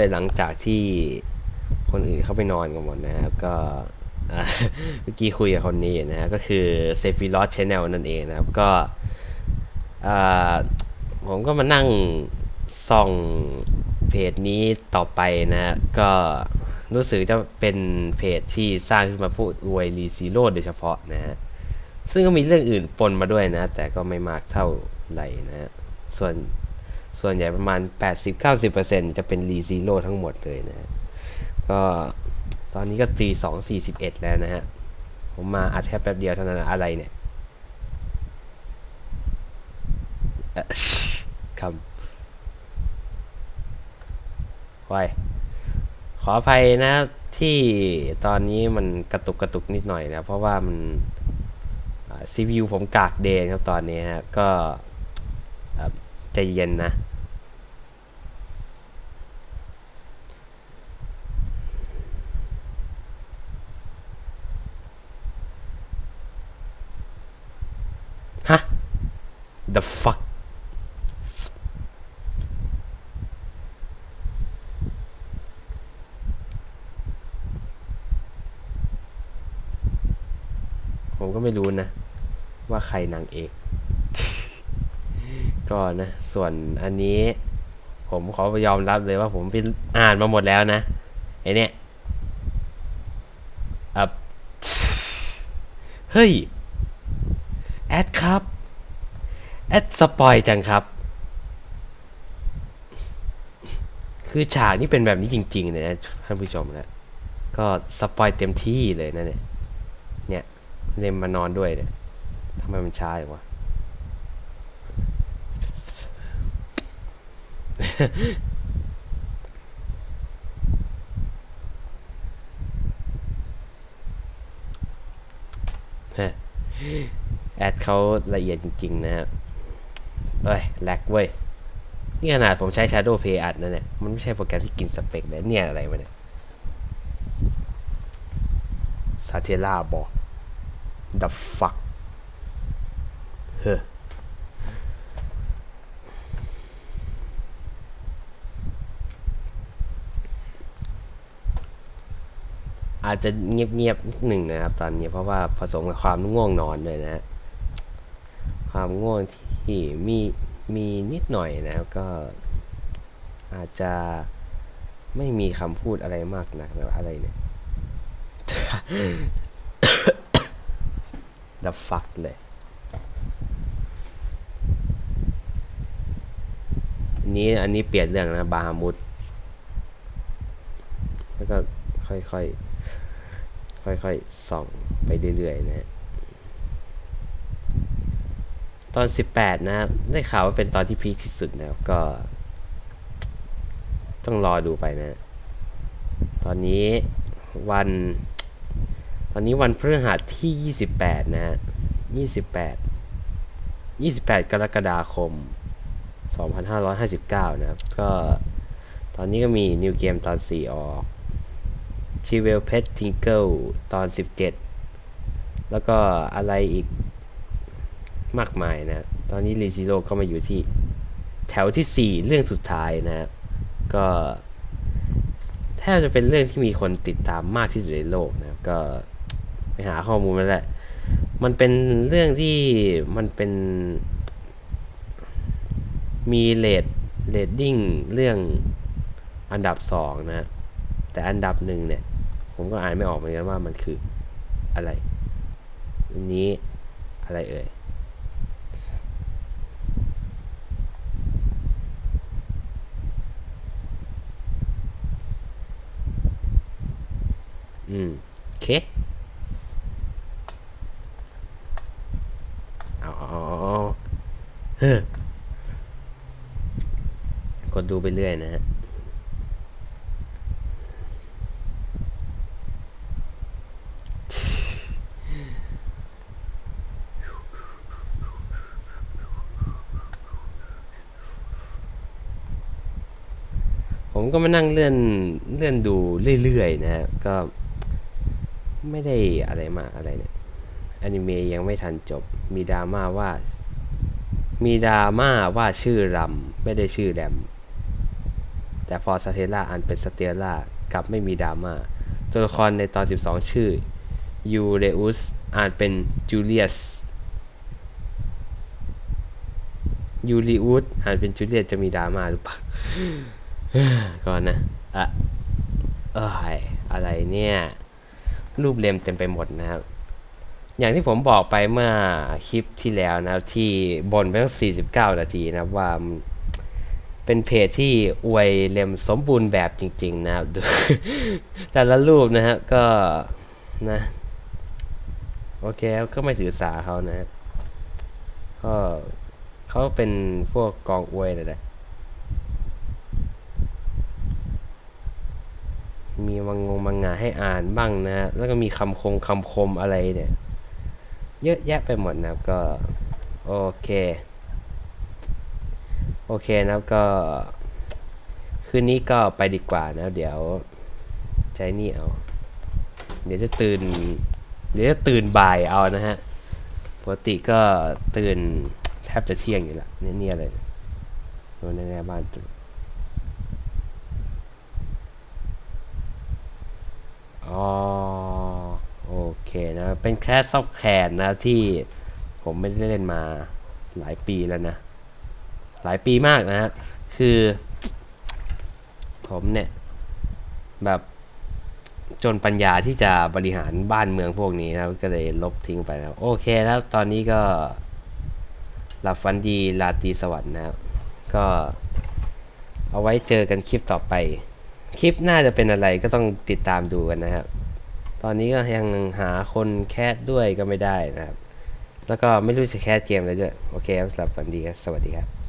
เลยหลังจากที่คนอื่นเข้าไปนอนกันหมดนะครับก็เมื่อกี้คุยกับคนนี้นะก็คือเซฟิลอสชแนลนั่นเองนะครับก็ผมก็มานั่งส่องเพจนี้ต่อไปนะก็รู้สึกจะเป็นเพจที่สร้างขึ้นมาพูดอวยรีซีโร่โดยเฉพาะนะฮะซึ่งก็มีเรื่องอื่นปนมาด้วยนะ แต่ก็ไม่มากเท่าไหร่นะฮะส่วน ส่วนใหญ่ประมาณ 80-90%จะเป็นรีซีโร่ทั้งหมดเลยนะ ก็ตอนนี้ก็ตีสองสี่สิบเอ็ดแล้วนะฮะ ผมมาอัดแค่แป๊บเดียวเท่านั้นอะไรเนี่ยคำไว้ขออภัยนะที่ตอนนี้มันกระตุกกระตุกนิดหน่อยนะ เพราะว่ามันซีพียูผมกากเดนครับตอนนี้ฮะ ก็ใจเย็นนะ ฮะ the fuck ผมก็ไม่รู้นะ ว่าใครนางเอก ก็นะ ส่วนอันนี้ ผมขอยอมรับเลยว่าผมไปอ่านมาหมดแล้วนะ ไอเนี่ยอะเฮ้ย แอดครับ แอดสปอยจังครับ คือฉากนี่เป็นแบบนี้จริงๆเลยนะท่านผู้ชมนะ ก็สปอยเต็มที่เลยนะเนี่ย เนี่ยเลมมานอนด้วยเนี่ยทำไมมันช้าอย่างวะแอดเขาละเอียดจริง ๆ นะครับ เอ้ยแลกเว้ย นี่ขนาดผมใช้ Shadow Play อัดนะเนี่ย มันไม่ใช่โปรแกรมที่กินสเปคเลยเนี่ยอะไรวะเนี่ยซาเทล่าบอก the fuck เฮ้ออาจจะเงียบๆนิดหนึ่งนะครับ ตอนนี้เพราะว่าผสมกับความง่วงนอนด้วยนะฮะ ความง่วงที่ มีมีนิดหน่อยนะครับก็อาจจะไม่มีคำพูดอะไรมากนักนะอะไรเนี่ย the fuck เลยนนี้อันนี้เปลี่ยนเรื่องนะบาฮามุดแล้วก็ค่อยๆ ค่อยๆ ส่องไปเรื่อยๆนะฮะ ตอน 18 นะครับ ได้ข่าวว่าเป็นตอนที่พีคที่สุดนะครับ ก็ ต้องรอดูไปนะ ตอนนี้วัน ตอนนี้วันพฤหัสที่ 28 นะฮะ28 28 กรกฎาคม 2559 นะครับ ก็ตอนนี้ก็มีนิวเกมตอน 4 ออกชีเวลเพชทิงเกิลตอน 17 แล้วก็อะไรอีก มากมายนะ ตอนนี้รีซิโ o ก็มาอยู่ที่แถวที่ 4 เรื่องสุดท้ายนะ ก็แทบจะเป็นเรื่องที่มีคนติดตามมากที่สุดในโลกนะครับก็ไปหาข้อมูลมาแล้วมันเป็นเรื่องที่มันเป็นมีเลดเลดดิ้งเรื่องอันดับสองนะ แต่อันดับหนึ่งเนี่ย ผมก็อ่านไม่ออกเหมือนกันว่ามันคืออะไร นี้อะไรเอ่ย อืมโอเคเอาเอาเออเฮ้อกดดูไปเรื่อยนะฮะผมก็มานั่งเลื่อนเลื่อนดูเรื่อยๆนะฮะก็ ไม่ได้อะไรมากอะไรเนี่ยอนิเมะยังไม่ทันจบ มีดราม่าว่า มีดราม่าว่าชื่อรำไม่ได้ชื่อแรม แต่พอสเตลล่าอ่านเป็นสเตลล่ากลับไม่มีดราม่า ตัวละครในตอน 12 ชื่อยูเรอุสอ่านเป็นจูเลียสยูริอุสอ่านเป็นจูเลียสจะมีดราม่าหรือเปล่าก่อนนะ อะเอ้ยอะไรเนี่ย รูปเล่มเต็มไปหมดนะครับอย่างที่ผมบอกไปเมื่อคลิปที่แล้วนะครับที่บนไปตั้ง 49 นาทีนะครับว่าเป็นเพจที่อวยเล่มสมบูรณ์แบบจริง ๆ นะครับแต่ละรูปนะฮะก็นะโอเคก็ไม่ถือสาเขานะก็เขาเป็นพวกกองอวยเลยแหละ มีมังงมังงะให้อ่านบ้างนะ แล้วก็มีคำคงคำคมอะไรเนี่ย เยอะแยะไปหมดนะครับก็ โอเค โอเคนะครับก็ คืนนี้ก็ไปดีกว่านะเดี๋ยวใช้นี่เอา เดี๋ยวจะตื่น เดี๋ยวจะตื่นบ่ายเอานะฮะปกติก็ตื่นแทบจะเที่ยงอยู่ละเนี่ยเนี่ยเลยโดนแน่บ้าน อ๋อโอเคนะ เป็นแค่ซอฟแคร์นะที่ผมไม่ได้เล่นมาหลายปีแล้วนะ หลายปีมากนะฮะคือ ผมเนี่ย แบบจนปัญญาที่จะบริหารบ้านเมืองพวกนี้นะก็เลยลบทิ้งไปแล้วโอเคแล้วตอนนี้ก็หลับฝันดีราตีสวัสดิ์นะครับ ก็เอาไว้เจอกันคลิปต่อไป คลิปน่าจะเป็นอะไรก็ต้องติดตามดูกันนะครับ ตอนนี้ก็ยังหาคนแคสด้วยก็ไม่ได้นะครับ แล้วก็ไม่รู้จะแคสเกมอะไรด้วย โอเคครับสำหรับวันดีครับ สวัสดีครับ